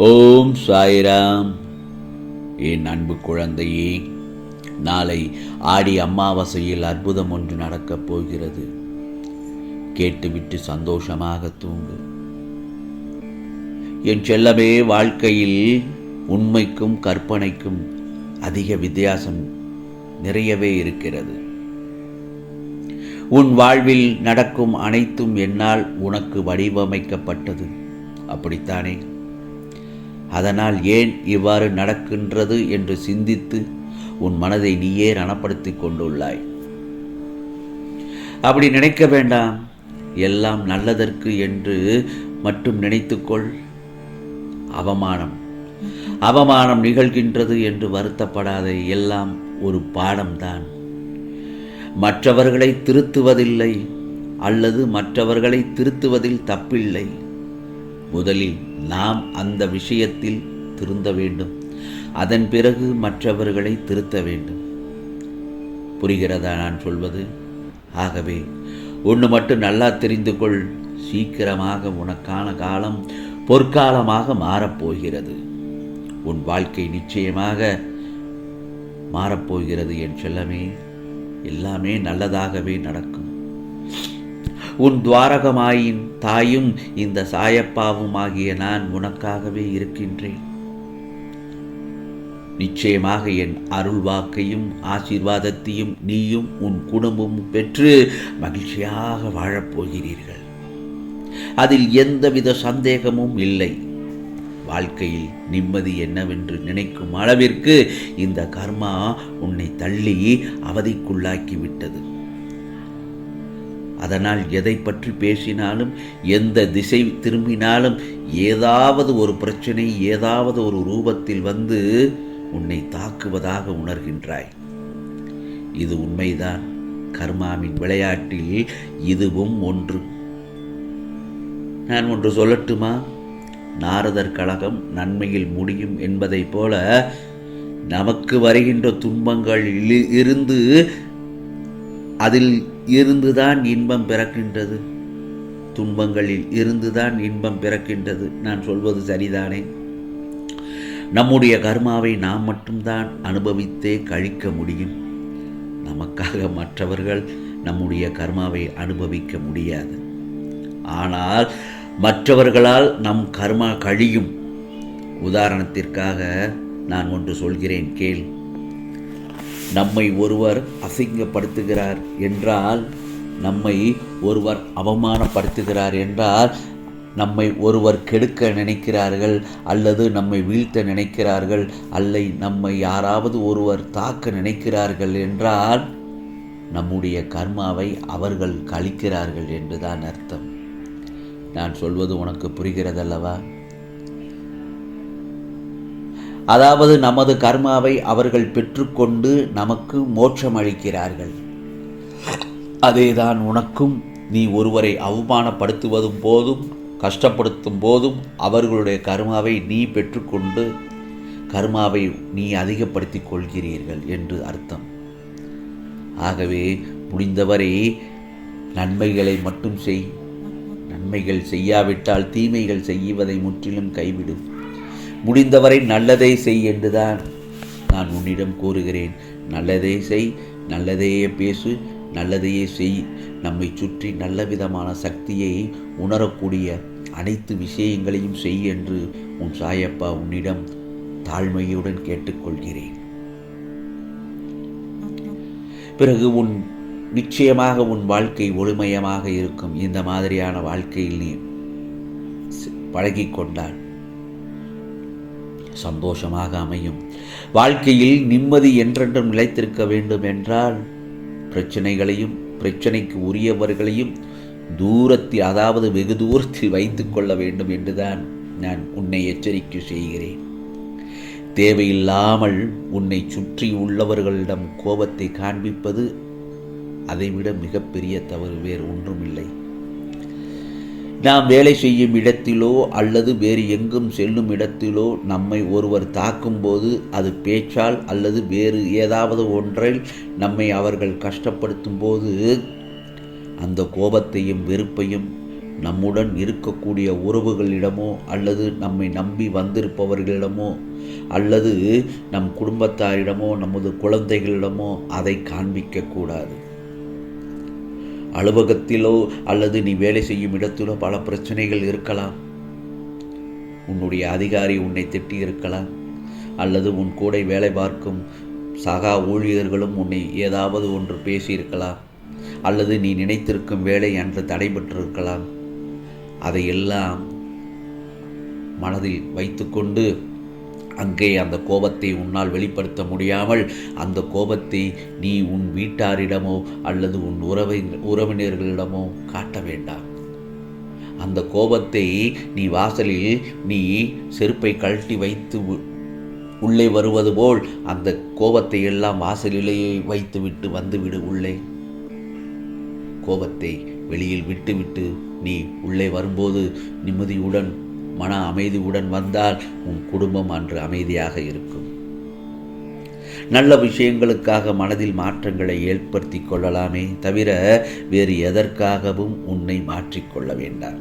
ஓம் சாய்ராம். என் அன்பு குழந்தையே நாளை ஆடி அமாவாசையில் அற்புதம் ஒன்று நடக்கப் போகிறது. கேட்டுவிட்டு சந்தோஷமாக தூங்கு. என் செல்லமே வாழ்க்கையில் உண்மைக்கும் கற்பனைக்கும் அதிக வித்தியாசம் நிறையவே இருக்கிறது. உன் வாழ்வில் நடக்கும் அனைத்தும் என்னால் உனக்கு வடிவமைக்கப்பட்டது. அப்படித்தானே? அதனால் ஏன் இவ்வாறு நடக்கின்றது என்று சிந்தித்து உன் மனதை நீயே ரணப்படுத்திக் கொண்டுள்ளாய். அப்படி நினைக்க வேண்டாம். எல்லாம் நல்லதற்கு என்று மட்டும் நினைத்துக்கொள். அவமானம். அவமானம் நிகழ்கின்றது என்று வருத்தப்படாதே. எல்லாம் ஒரு பாடம்தான். மற்றவர்களை திருத்துவதில்லை. அல்லது மற்றவர்களை திருத்துவதில் தப்பில்லை. முதலில் நாம் அந்த விஷயத்தில் திருந்த வேண்டும். அதன் பிறகு மற்றவர்களை திருத்த வேண்டும். புரிகிறதா நான் சொல்வது? ஆகவே ஒன்று மட்டும் நல்லா தெரிந்து கொள். சீக்கிரமாக உனக்கான காலம் பொற்காலமாக மாறப்போகிறது உன் வாழ்க்கை நிச்சயமாக மாறப்போகிறது என் செல்லமே. எல்லாமே நல்லதாகவே நடக்கும். உன் துவாரகமாயின் தாயும் இந்த சாயப்பாவும் ஆகிய நான் உனக்காகவே இருக்கின்றேன். நிச்சயமாக என் அருள் வாக்கையும் ஆசீர்வாதத்தையும் நீயும் உன் குடும்பமும் பெற்று மகிழ்ச்சியாக வாழப்போகிறீர்கள் அதில் எந்தவித சந்தேகமும் இல்லை. வாழ்க்கையில் நிம்மதி என்னவென்று நினைக்கும் அளவிற்கு இந்த கர்மா உன்னை தள்ளி அவதிக்குள்ளாக்கி விட்டது அதனால் எதை பற்றி பேசினாலும் எந்த திசை திரும்பினாலும் ஏதாவது ஒரு பிரச்சனை ஏதாவது ஒரு ரூபத்தில் வந்து உன்னை தாக்குவதாக உணர்கின்றாய். இது உண்மைதான். கர்மாவின் விளையாட்டில் இதுவும் ஒன்று. நான் ஒன்று சொல்லட்டுமா? நாரதர் கழகம் நன்மையில் முடியும் என்பதைப் போல நமக்கு வருகின்ற துன்பங்களில் இருந்து அதில் இருந்துதான் இன்பம் பிறக்கின்றது. துன்பங்களில் இருந்துதான் இன்பம் பிறக்கின்றது. நான் சொல்வது சரிதானே? நம்முடைய கர்மாவை நாம் மட்டும்தான் அனுபவித்தே கழிக்க முடியும். நமக்காக மற்றவர்கள் நம்முடைய கர்மாவை அனுபவிக்க முடியாது. ஆனால் மற்றவர்களால் நம் கர்மா கழியும். உதாரணத்திற்காக நான் ஒன்று சொல்கிறேன் கேள். நம்மை ஒருவர் அசிங்கப்படுத்துகிறார் என்றால் நம்மை ஒருவர் அவமானப்படுத்துகிறார் என்றால் நம்மை ஒருவர் கெடுக்க நினைக்கிறார்கள் அல்லது நம்மை வீழ்த்த நினைக்கிறார்கள் அல்லை நம்மை யாராவது ஒருவர் தாக்க நினைக்கிறார்கள் என்றால் நம்முடைய கர்மாவை அவர்கள் கழிக்கிறார்கள் என்றுதான் அர்த்தம். நான் சொல்வது உனக்கு புரிகிறதல்லவா? அதாவது நமது கர்மாவை அவர்கள் பெற்றுக்கொண்டு நமக்கு மோட்சம் அளிக்கிறார்கள் அதேதான் உனக்கும் நீ ஒருவரை அவமானப்படுத்துவதும் போதும் கஷ்டப்படுத்தும் போதும் அவர்களுடைய கர்மாவை நீ பெற்றுக்கொண்டு கர்மாவை நீ அதிகப்படுத்திக் கொள்கிறீர்கள் என்று அர்த்தம். ஆகவே முடிந்தவரை நன்மைகளை மட்டும் செய். நன்மைகள் செய்யாவிட்டால் தீமைகள் செய்வதை முற்றிலும் கைவிடும் முடிந்தவரை நல்லதை செய் என்றுதான் நான் உன்னிடம் கூறுகிறேன். நல்லதே செய் நல்லதையே பேசு நல்லதையே செய். நம்மை சுற்றி நல்ல விதமான சக்தியை உணரக்கூடிய அனைத்து விஷயங்களையும் செய் என்று உன் சாயப்பா உன்னிடம் தாழ்மையுடன் கேட்டுக்கொள்கிறேன். பிறகு உன் நிச்சயமாக உன் வாழ்க்கை ஒளிமயமாக இருக்கும். இந்த மாதிரியான வாழ்க்கையில் நீ பழகிக்கொண்டால் சந்தோஷமாக அமையும். வாழ்க்கையில் நிம்மதி என்றென்றும் நிலைத்திருக்க வேண்டும் என்றால் பிரச்சனைகளையும் பிரச்சனைக்கு உரியவர்களையும் தூரத்தில் அதாவது வெகு தூரத்தில் வைத்து கொள்ள வேண்டும் என்றுதான் நான் உன்னை எச்சரிக்கை செய்கிறேன். தேவையில்லாமல் உன்னை சுற்றி உள்ளவர்களிடம் கோபத்தை காண்பிப்பது அதைவிட மிகப்பெரிய தவறு வேறு ஒன்றுமில்லை. நாம் வேலை செய்யும் இடத்திலோ அல்லது வேறு எங்கும் செல்லும் இடத்திலோ நம்மை ஒருவர் தாக்கும்போது அது பேச்சால் அல்லது வேறு ஏதாவது ஒன்றில் நம்மை அவர்கள் கஷ்டப்படுத்தும் போது அந்த கோபத்தையும் வெறுப்பையும் நம்முடன் இருக்கக்கூடிய உறவுகளிடமோ அல்லது நம்மை நம்பி வந்திருப்பவர்களிடமோ அல்லது நம் குடும்பத்தாரிடமோ நமது குழந்தைகளிடமோ அதை காண்பிக்கக்கூடாது. அலுவலகத்திலோ அல்லது நீ வேலை செய்யும் இடத்திலோ பல பிரச்சனைகள் இருக்கலாம். உன்னுடைய அதிகாரி உன்னை திட்டி இருக்கலாம். அல்லது உன் கூட வேலை பார்க்கும் சகா ஊழியர்களும் உன்னை ஏதாவது ஒன்று பேசியிருக்கலாம் அல்லது நீ நினைத்திருக்கும் வேலை அன்று தடைபட்டிருக்கலாம். அதையெல்லாம் மனதில் வைத்துக்கொண்டு அங்கே அந்த கோபத்தை உன்னால் வெளிப்படுத்த முடியாமல் அந்த கோபத்தை நீ உன் வீட்டாரிடமோ அல்லது உன் உறவை உறவினர்களிடமோ காட்ட வேண்டாம். அந்த கோபத்தை நீ வாசலில் நீ செருப்பை கழட்டி வைத்து உள்ளே வருவது போல் அந்த கோபத்தை எல்லாம் வாசலிலேயே வைத்துவிட்டு வந்துவிடு உள்ளே. கோபத்தை வெளியில் விட்டுவிட்டு நீ உள்ளே வரும்போது நிம்மதியுடன் மன அமைதியுடன் வந்தால் உன் குடும்பம் அன்று அமைதியாக இருக்கும். நல்ல விஷயங்களுக்காக மனதில் மாற்றங்களை ஏற்படுத்தி கொள்ளலாமே தவிர வேறு எதற்காகவும் உன்னை மாற்றிக்கொள்ள வேண்டாம்.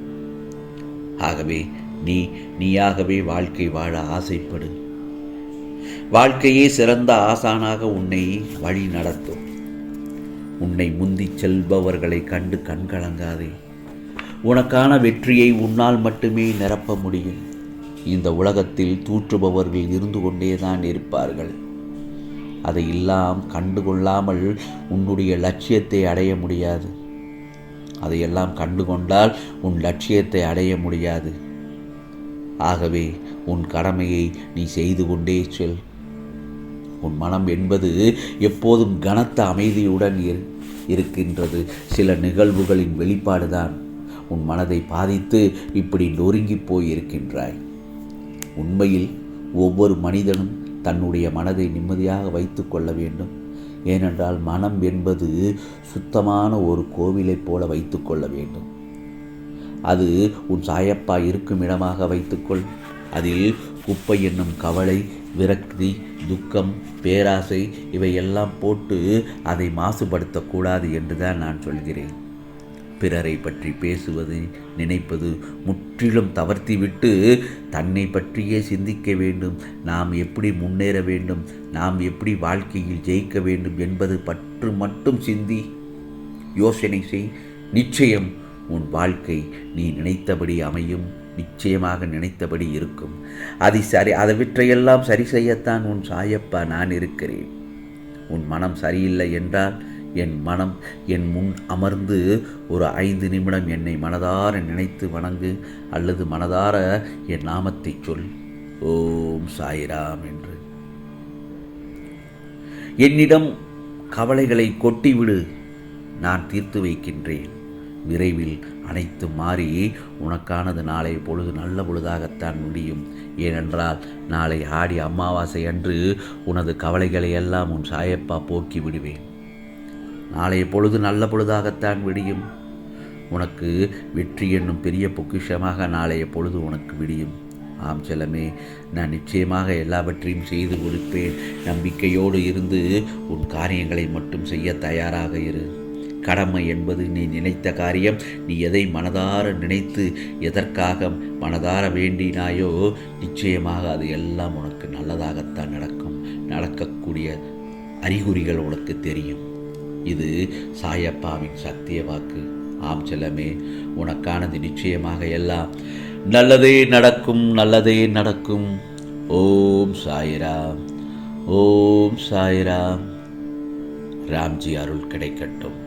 ஆகவே நீ நீயாகவே வாழ்க்கை வாழ ஆசைப்படு. வாழ்க்கையே சிறந்த ஆசானாக உன்னை வழி நடத்தும் உன்னை முந்திச் செல்பவர்களை கண்டு கண்கலங்காதே. உனக்கான வெற்றியை உன்னால் மட்டுமே நிரப்ப முடியும். இந்த உலகத்தில் தூற்றுபவர்கள் இருந்து கொண்டேதான் இருப்பார்கள். அதை எல்லாம் கண்டுகொள்ளாமல் உன்னுடைய லட்சியத்தை அடைய முடியாது. அதையெல்லாம் கண்டுகொண்டால் உன் லட்சியத்தை அடைய முடியாது. ஆகவே உன் கடமையை நீ செய்து கொண்டே செல். உன் மனம் என்பது எப்போதும் கனத்த அமைதியுடன் இரு இருக்கின்றது. சில நிகழ்வுகளின் வெளிப்பாடுதான். உன் மனதை பாதித்து இப்படி நொறுங்கி போயிருக்கின்றாய். உண்மையில் ஒவ்வொரு மனிதனும் தன்னுடைய மனதை நிம்மதியாக வைத்து கொள்ள வேண்டும். ஏனென்றால் மனம் என்பது சுத்தமான ஒரு கோவிலைப் போல வைத்து கொள்ள வேண்டும். அது உன் சாயப்பா இருக்கும் இடமாக வைத்துக்கொள் அதில் குப்பை என்னும் கவலை விரக்தி துக்கம் பேராசை இவையெல்லாம் போட்டு அதை மாசுபடுத்தக்கூடாது என்றுதான் நான் சொல்கிறேன். பிறரை பற்றி பேசுவது நினைப்பது முற்றிலும் தவர்த்திவிட்டு தன்னை பற்றியே சிந்திக்க வேண்டும். நாம் எப்படி முன்னேற வேண்டும்? நாம் எப்படி வாழ்க்கையில் ஜெயிக்க வேண்டும் என்பது பற்று மட்டும் சிந்தி. யோசனை செய். நிச்சயம் உன் வாழ்க்கை நீ நினைத்தபடி அமையும். நிச்சயமாக நினைத்தபடி இருக்கும். அதை சரி அதவற்றையெல்லாம் சரி செய்யத்தான் உன் சாயப்பா நான் இருக்கிறேன். உன் மனம் சரியில்லை என்றால் என் மனம் என் முன் அமர்ந்து ஒரு ஐந்து நிமிடம் என்னை மனதார நினைத்து வணங்கு அல்லது மனதார என் நாமத்தை சொல். ஓம் சாயிராம் என்று. என்னிடம் கவலைகளை கொட்டிவிடு நான் தீர்த்து வைக்கின்றேன். விரைவில் அனைத்தும் மாறி உனக்கானது நாளை பொழுது நல்ல பொழுதாகத்தான் முடியும். ஏனென்றால் நாளை ஆடி அமாவாசை அன்று உனது கவலைகளை எல்லாம் உன் சாயப்பா போக்கி விடுவேன். நாளைய பொழுது நல்ல பொழுதாகத்தான் விடியும். உனக்கு வெற்றி என்னும் பெரிய பொக்கிஷமாக நாளைய பொழுது உனக்கு விடியும். ஆம் செல்லமே நான் நிச்சயமாக எல்லாவற்றையும் செய்து கொடுப்பேன். நம்பிக்கையோடு இருந்து உன் காரியங்களை மட்டும் செய்ய தயாராக இரு. கடமை என்பது நீ நினைத்த காரியம். நீ எதை மனதார நினைத்து எதற்காக மனதார வேண்டினாயோ நிச்சயமாக அது எல்லாம் உனக்கு நல்லதாகத்தான் நடக்கும். நடக்கக்கூடிய அறிகுறிகள் உனக்கு தெரியும். இது சாயப்பாவின் சத்திய வாக்கு. ஆம் செல்லமே உனக்கானது நிச்சயமாக எல்லாம். நல்லதே நடக்கும் நல்லதே நடக்கும். ஓம் சாய்ராம் ஓம் சாய்ராம். ராம்ஜி அருள் கிடைக்கட்டும்.